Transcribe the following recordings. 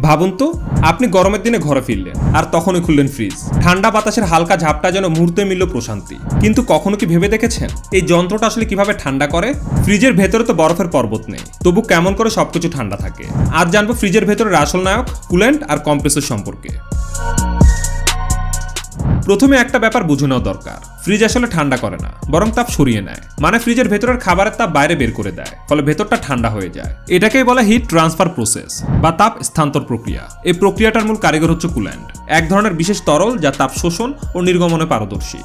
ভাবুন তো, আপনি গরমের দিনে ঘরে ফিরলেন আর তখনই খুললেন ফ্রিজ। ঠান্ডা বাতাসের হালকা ঝাপটা যেন মুহূর্তে মিলল প্রশান্তি। কিন্তু কখনো কি ভেবে দেখেছেন? এই যন্ত্রটা আসলে কীভাবে ঠান্ডা করে? ফ্রিজের ভেতরে তো বরফের পর্বত নেই। তবু কেমন করে সবকিছু ঠান্ডা থাকে? আজ জানব ফ্রিজের ভেতরে আসল নায়ক, কুলেন্ট আর কম্প্রেসর সম্পর্কে। প্রথমে একটা ব্যাপার বুঝে নেওয়া দরকার। ফ্রিজ আসলে ঠান্ডা করে না, বরং তাপ সরিয়ে নেয়। মানে ফ্রিজের ভেতরের খাবারের তাপ বাইরে বের করে দেয়, ফলে ভেতরটা ঠান্ডা হয়ে যায়। এটাকেই বলা হিট ট্রান্সফার প্রসেস বা তাপ স্থানান্তর প্রক্রিয়া। এই প্রক্রিয়াটার মূল কারিগর হচ্ছে কুল্যান্ড, এক ধরনের বিশেষ তরল যা তাপ শোষণ ও নির্গমনে পারদর্শী।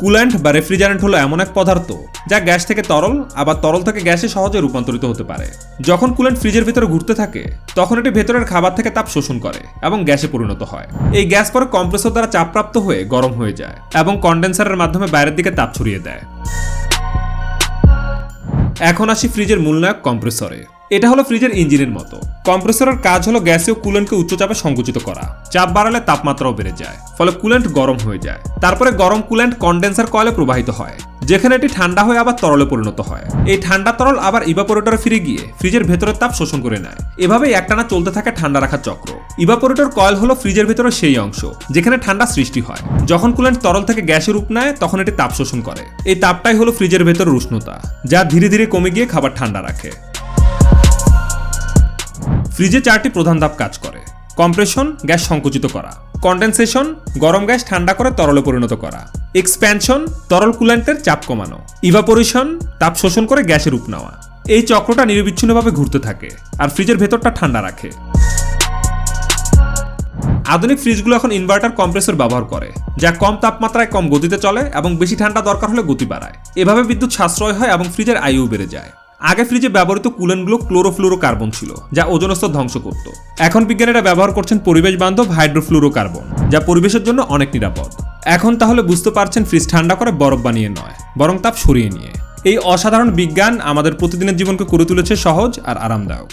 কুল্যান্ট বা রেফ্রিজারেন্ট হলো এমন এক পদার্থ যা গ্যাস থেকে তরল, আবার তরল থেকে গ্যাসে সহজে রূপান্তরিত হতে পারে। যখন কুল্যান্ট ফ্রিজের ভিতরে ঘুরতে থাকে, তখন এটি ভেতরের খাবার থেকে তাপ শোষণ করে এবং গ্যাসে পরিণত হয়। এই গ্যাস পরে কম্প্রেসর দ্বারা চাপপ্রাপ্ত হয়ে গরম হয়ে যায় এবং কন্ডেন্সারের মাধ্যমে বাইরের দিকে তাপ ছড়িয়ে দেয়। এখন আসি ফ্রিজের মূলনায়ক কম্প্রেসরে। এটা হলো ফ্রিজের ইঞ্জিনের মতো। কম্প্রেসরের কাজ হলো গ্যাসীয় কুলেন্টকে উচ্চচাপে সংকুচিত করা। চাপ বাড়ালে তাপমাত্রাও বেড়ে যায়, ফলে কুলেন্ট গরম হয়ে যায়। তারপরে গরম কুলেন্ট কন্ডেন্সার কয়েলে প্রবাহিত হয়, যেখানে এটি ঠান্ডা হয়ে আবার তরলে পরিণত হয়। এই ঠান্ডা তরল আবার ইভাপোরেটরে ফিরে গিয়ে ফ্রিজের ভেতরের তাপ শোষণ করে নেয়। এভাবেই একটানা চলতে থাকে ঠান্ডা রাখার চক্র। ইভাপোরেটর কয়েল হলো ফ্রিজের ভেতরে সেই অংশ, যেখানে ঠান্ডা সৃষ্টি হয়। যখন কুলেন্ট তরল থেকে গ্যাসের রূপ নেয়, তখন এটি তাপ শোষণ করে। এই তাপটাই হলো ফ্রিজের ভেতরের উষ্ণতা, যা ধীরে ধীরে কমে গিয়ে খাবার ঠান্ডা রাখে। ফ্রিজে চারটি প্রধান ধাপ কাজ করে। কম্প্রেশন, গ্যাস সংকুচিত করা। কন্ডেনসেশন, গরম গ্যাস ঠান্ডা করে তরলে পরিণত করা। এক্সপ্যানশন, তরল কুল্যান্টের চাপ কমানো। ইভাপোরেশন, তাপ শোষণ করে গ্যাসের রূপ নেওয়া। এই চক্রটা নিরবিচ্ছিন্নভাবে ঘুরতে থাকে আর ফ্রিজের ভেতরটা ঠান্ডা রাখে। আধুনিক ফ্রিজগুলো এখন ইনভার্টার কম্প্রেসর ব্যবহার করে, যা কম তাপমাত্রায় কম গতিতে চলে এবং বেশি ঠান্ডা দরকার হলে গতি বাড়ায়। এভাবে বিদ্যুৎ সাশ্রয় হয় এবং ফ্রিজের আয়ু বেড়ে যায়। আগে ফ্রিজে ব্যবহৃত কুলেনগুলো ক্লোরোফ্লুরো কার্বন ছিল, যা ওজনস্তর ধ্বংস করত। এখন বিজ্ঞানীরা ব্যবহার করছেন পরিবেশ বান্ধব হাইড্রোফ্লুরো কার্বন যা পরিবেশের জন্য অনেক নিরাপদ। এখন তাহলে বুঝতে পারছেন ফ্রিজ ঠান্ডা করে বরফ বানিয়ে নয়, বরং তাপ সরিয়ে নিয়ে। এই অসাধারণ বিজ্ঞান আমাদের প্রতিদিনের জীবনকে করে তুলেছে সহজ আর আরামদায়ক।